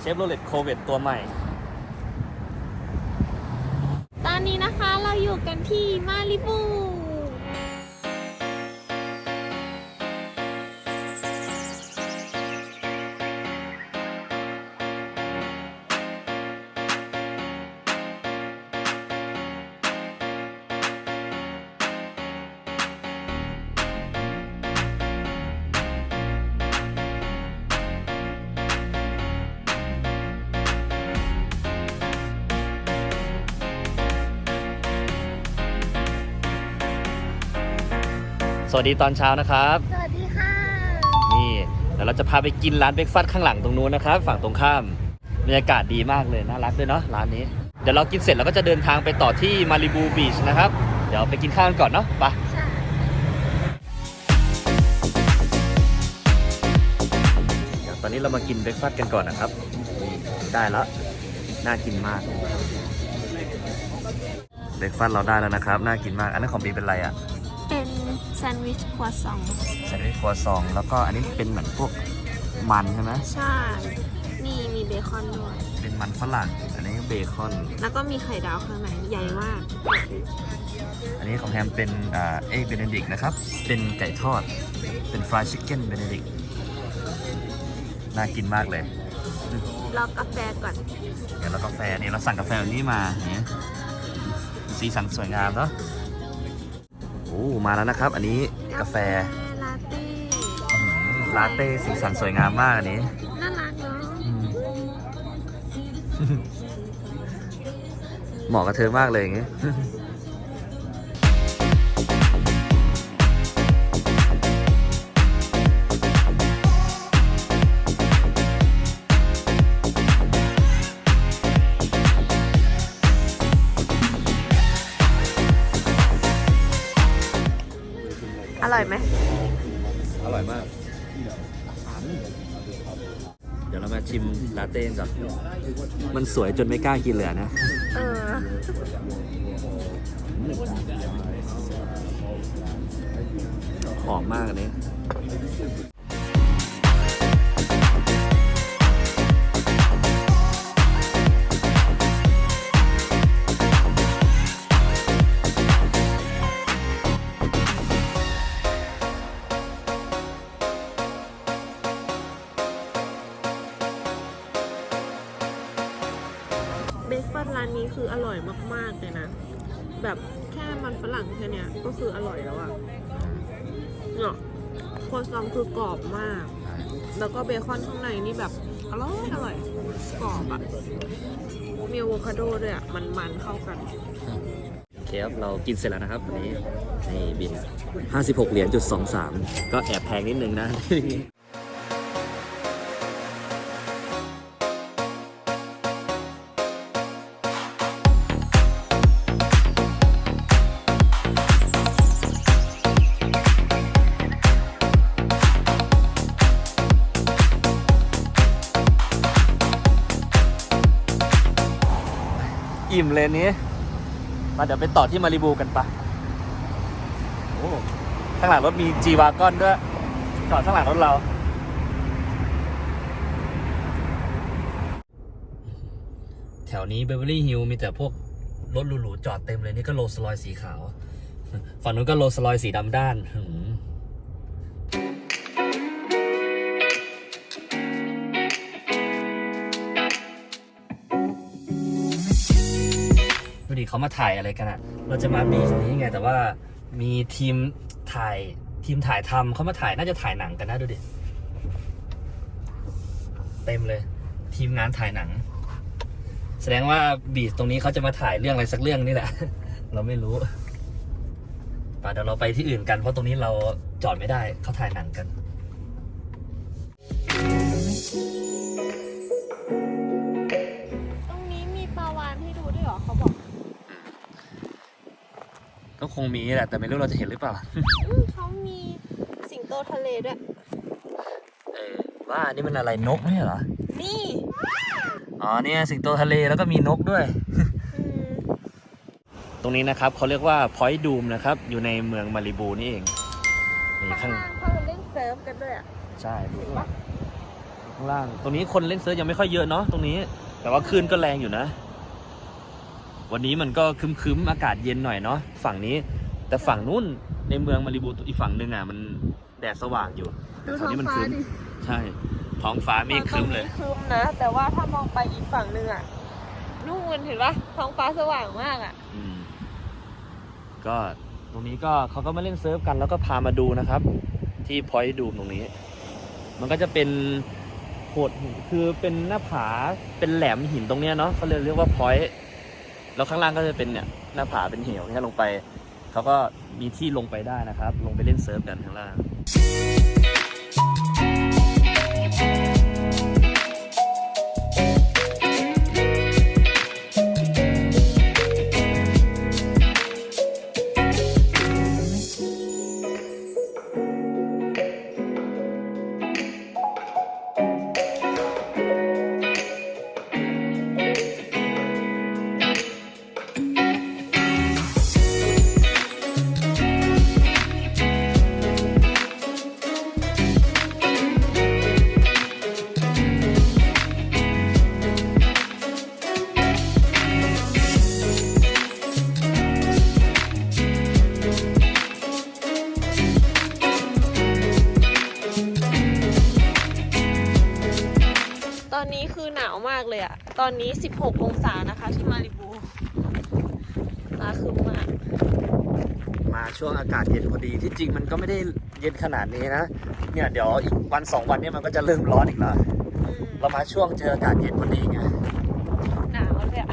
เชฟโรเลตโคเวตตัวใหม่ ตอนนี้นะคะเราอยู่กันที่มาริบู สวัสดีตอนเช้านะครับ สวัสดีค่ะ นี่เดี๋ยวเราจะพาไปกินร้านเบรกฟาสต์ข้างหลังตรงนู้นนะครับ ฝั่งตรงข้ามบรรยากาศดีมากเลยน่ารักด้วยเนาะร้านนี้ เดี๋ยวเรากินเสร็จเราก็จะเดินทางไปต่อที่มาริบูบีชนะครับ เดี๋ยวไปกินข้าวกันก่อนเนาะไปใช่เดี๋ยวตอนนี้เรามากินเบรกฟาสต์กันก่อนนะครับนี่ได้แล้ว น่ากินมากเบรกฟาสต์เราได้แล้วนะครับ น่ากินมาก อันนั้นของบีเป็นอะไรอะเป็น แซนด์วิชครัวซอง แซนด์วิชครัวซอง แล้วก็อันนี้เป็นเหมือนพวกมันใช่ไหมใช่ นี่มีเบคอนด้วย เป็นมันฝรั่ง อันนี้เบคอน แล้วก็มีไข่ดาวข้างในใหญ่มาก อันนี้ของแฮมเป็นอ่าเอ็กเบเนดิกนะครับ เป็นไก่ทอด เป็นฟรายชิคเก้นเบเนดิกน่ากินมากเลย รอกาแฟก่อน เดี๋ยวเรากาแฟนี่เราสั่งกาแฟแบบนี้มาเนี่ยสีสันสวยงามเนาะโอ้มาแล้วนะครับ อันนี้กาแฟลาเต้อื้อหือลาเต้สีสันสวยงามมากอันนี้น่ารักเนาะอืมเหมาะกับเธอมากเลยอย่างงี้อ ร่อยไหม อร่อยมาก เดี๋ยวเรามาชิมลาเต้กันก่อนมันสวยจนไม่กล้ากินเลยอะนะ เออ หอมมากอันนี้ องคือกรอบมาก แล้วก็เบคอนข้างในนี่แบบอร่อยอร่อยกรอบอะมีอะโวคาโดด้วยอะมันมันๆเข้ากัน โอเคครับ เรากินเสร็จแล้วนะครับวันนี้ นี่บิน 56 เหรียญจุด23 ก็แอบแพงนิดนึงนะ อิ่มเลยนี้ มาเดี๋ยวไปต่อที่มาริบูกันปะโอ้ข้างหลังรถมีจีวากอนด้วยจอดข้างหลังรถเรา แถวนี้เบเวอรี่ฮิลมีแต่พวกรถหรูๆจอดเต็มเลยนี่ก็โรลส์รอยสีขาว ฝั่งนู้นก็โรลส์รอยสีดำด้านหืม เขามาถ่ายอะไรกันอะเราจะมาบีชนี้ไง แต่ว่ามีทีมถ่ายทีมถ่ายทำเขามาถ่ายน่าจะถ่ายหนังกันนะดูดิ เต็มเลย ทีมงานถ่ายหนัง แสดงว่าบีชตรงนี้เขาจะมาถ่ายเรื่องอะไรสักเรื่องนี่แหละ เราไม่รู้ป่ะเดี๋ยวเราไปที่อื่นกันเพราะตรงนี้เราจอดไม่ได้เขาถ่ายหนังกัน ก็คงมีแหละ แต่ไม่รู้เราจะเห็นหรือเปล่า อืมเขามีสิงโตทะเลด้วย เออว่าอันนี่มันอะไรนกไม่ใช่เหรอ นี่อ๋อเนี่ยสิงโตทะเลแล้วก็มีนกด้วย อืมตรงนี้นะครับเขาเรียกว่า Point Doom นะครับ อยู่ในเมืองมาริบูนี่เอง นี่ข้าข้างงล่างเขาเล่นเซิร์ฟกันด้วยอะใช่ดูปะนข้างล่าง ตรงนี้คนเล่นเซิร์ฟยังไม่ค่อยเยอะเนาะตรงนี้ แต่ว่าคลื่นก็แรงอยู่นะ วันนี้มันก็ครึ้มๆอากาศเย็นหน่อยเนาะฝั่งนี้ แต่ฝั่งนู้นในเมืองมาริบูอีกฝั่งหนึ่งอะมันแดดสว่างอยู่ดูแต่ท้องนี้มัฟ้าครึ้มดิใช่ ท้องฟ้าเมฆครึ้มเลยครึ้มนะ แต่ว่าถ้ามองไปอีกฝั่งหนึ่งอะนู่นเห็นปะท้องฟ้าสว่างมากอะอืมก็ตรงนี้ก็เขาก็มาเล่นเซิร์ฟกันแล้วก็พามาดูนะครับ ที่พอยต์ดูมตรงนี้ มันก็จะเป็นโขดหินคือเป็นหน้าผาเป็นแหลมหินตรงเนี้ยเนาะเขาเลยเรียกว่าพอยต์ แล้วข้างล่างก็จะเป็นเนี่ยหน้าผาเป็นเหวเนี่ยลงไปเขาก็มีที่ลงไปได้นะครับ ลงไปเล่นเซิร์ฟกันข้างล่าง ตอนนี้ 16 องศานะคะที่มาริบูฟ้าครึ้มมากมาช่วงอากาศเย็นพอดีที่จริงมันก็ไม่ได้เย็นขนาดนี้นะ เนี่ยเดี๋ยวอีกวันสองวันเนี้มันก็จะเริ่มร้อนอีกแล้วอืมเรามาช่วงเจออากาศเย็นพอดีไงหนาวเลยอะ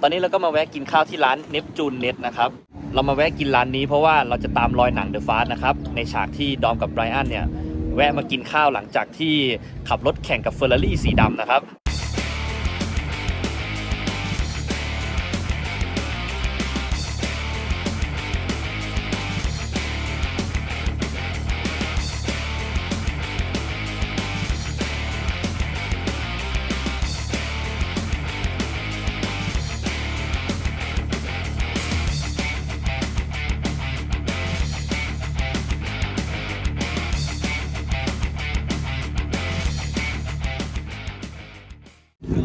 ตอนนี้เราก็มาแวะกินข้าวที่ร้านเนปจูนเน็ตนะครับ เรามาแวะกินร้านนี้เพราะว่าเราจะตามรอยหนังเดอะฟาสนะครับ ในฉากที่ดอมกับไบรอันเนี่ย แวะมากินข้าวหลังจากที่ขับรถแข่งกับเฟอร์รารี่สีดำนะครับ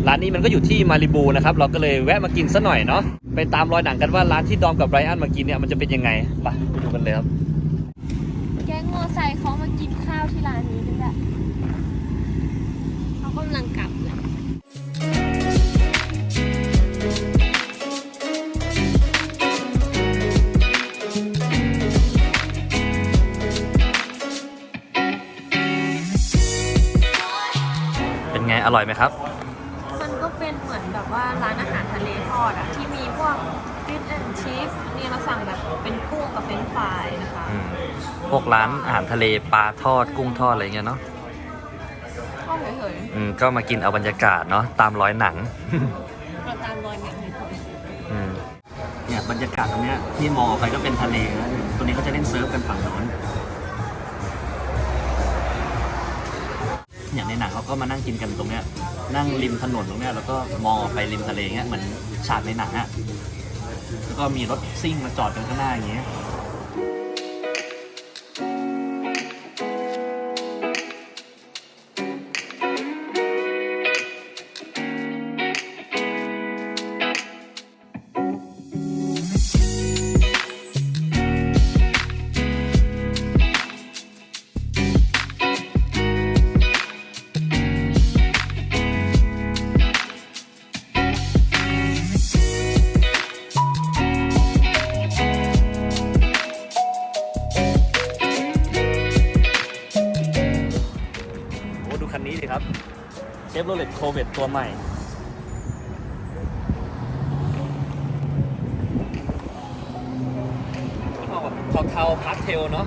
ร้านนี้มันก็อยู่ที่มาริบูนะครับ เราก็เลยแวะมากินซะหน่อยเนาะ ไปตามรอยหนังกันว่าร้านที่ดอมกับไบรอันมากินเนี่ยมันจะเป็นยังไง ไปไปดูกันเลยครับ แก๊งมอไซค์เขามากินข้าวที่ร้านนี้กันแหละเขากำลังกลับเลยเป็นไง อร่อยไหมครับ ร้านอาหารทะเลทอดอะที่มีพวกฟิชแอนชีสนี่เราสั่งแบบเป็นกุ้งกับเฟรนช์ฟรายนะคะอืมพวกร้านอาหารทะเลปลาทอดกุ้งทอดอะไรเงี้ยเนาะก็เฉยอืมก็มากินเอาบรรยากาศเนาะตามรอยหนัง ๆเราตามรอยอย่างนี้อืมเนี่ยบรรยากาศตรงเนี้ยที่มองออกไปก็เป็นทะเลนะตรงนี้เขาจะเล่นเซิร์ฟกันฝั่งโน้นเนี่ยในหนังเขาก็มานั่งกินกันตรงเนี้ย นั่งริมถนนตรงเนี้ยแล้วก็มองออกไปริมทะเลเงี้ยเหมือนฉากในหนังอะแล้วก็มีรถซิ่งมาจอดกันข้างหน้าอย่างเงี้ย ฟโรเลตโคเวตตัวใหม่ออกแบบเทาๆพาสเทลเนาะ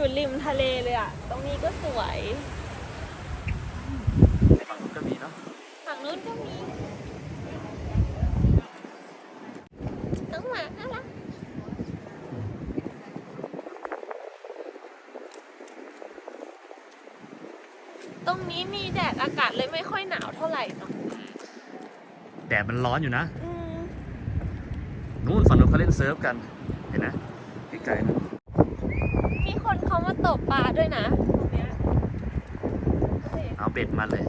อยู่ริมทะเลเลยอะตรงนี้ก็สวย ฝั่งนู้นก็มีเนาะฝั่งนู้นก็มีน้องหมาน่ารักตรงนี้มีแดดอากาศเลยไม่ค่อยหนาวเท่าไหร่เนาะแดดมันร้อนอยู่นะ อืม นู่นฝั่งนู้นเขาเล่นเซิร์ฟกัน เห็นนะไกลๆนะมีคน เขามาตกปลาด้วยนะตรงเนี้ยดูสิเอาเบ็ดมาเลย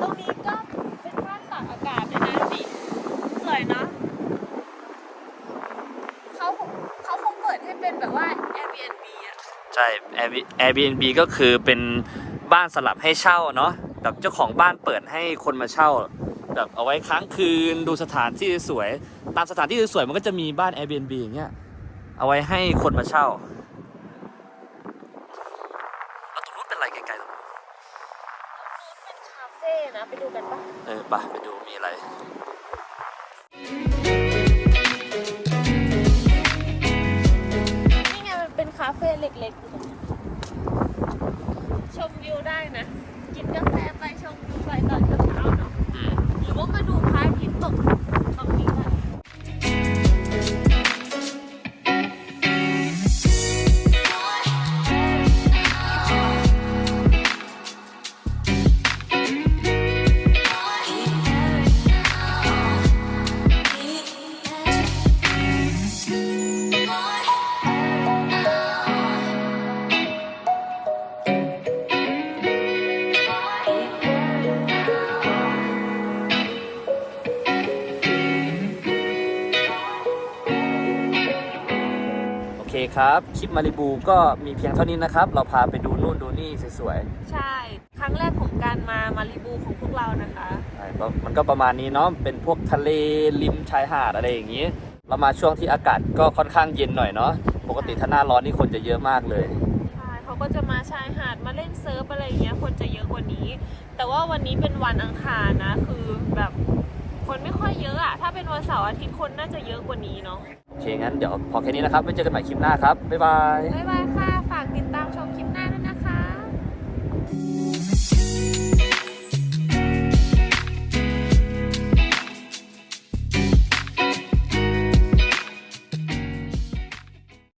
ตรงนี้ก็เป็นบ้านตากอากาศด้วยนะดูดิสวยเนาะเขาคงเขาคงเปิดให้เป็นแบบว่า Airbnb อะ ใช่ Airb- Airbnb ก็คือเป็นบ้านสลับให้เช่าเนาะแบบเจ้าของบ้านเปิดให้คนมาเช่าแบบเอาไว้ค้างคืนดูสถานที่สวย ตามสถานที่สวยมันก็จะมีบ้าน Airbnb อย่างเงี้ยเอาไว้ให้คนมาเช่าแล้วตรงนู้นเป็นอะไรไกลๆตรงนู้นเป็นคาเฟ่นะไปดูกันปะเออไปไปดูมีอะไรนี่ไงมันเป็นคาเฟ่เล็กๆอยู่ตรงนี้ ชมวิวได้นะ กินกาแฟไปชมวิวไปตอนเช้าๆเนาะหรือว่ามาดูพระอาทิตย์ตก คครับ คลิปมาริบูก็มีเพียงเท่านี้นะครับ เราพาไปดูนู่นดูนี่สวยใช่ ครั้งแรกของการมามาริบูของพวกเรานะคะๆใช่ก็มันก็ประมาณนี้เนาะเป็นพวกทะเลริมชายหาดอะไรอย่างนี้ เรามาช่วงที่อากาศก็ค่อนข้างเย็นหน่อยเนาะปกติถ้าหน้าร้อนนี่คนจะเยอะมากเลย ใช่เขาก็จะมาชายหาดมาเล่นเซิร์ฟอะไรอย่างเงี้ยคนจะเยอะกว่านี้ แต่ว่าวันนี้เป็นวันอังคารนะ คือแบบ คนไม่ค่อยเยอะอะถ้าเป็นวันเสาร์อาทิตย์คนน่าจะเยอะกว่านี้เนาะ โอเคงั้นเดี๋ยวพอแค่นี้นะครับไว้เจอกันใหม่คลิปหน้าครับ บ๊ายบาย บ๊ายบายค่ะ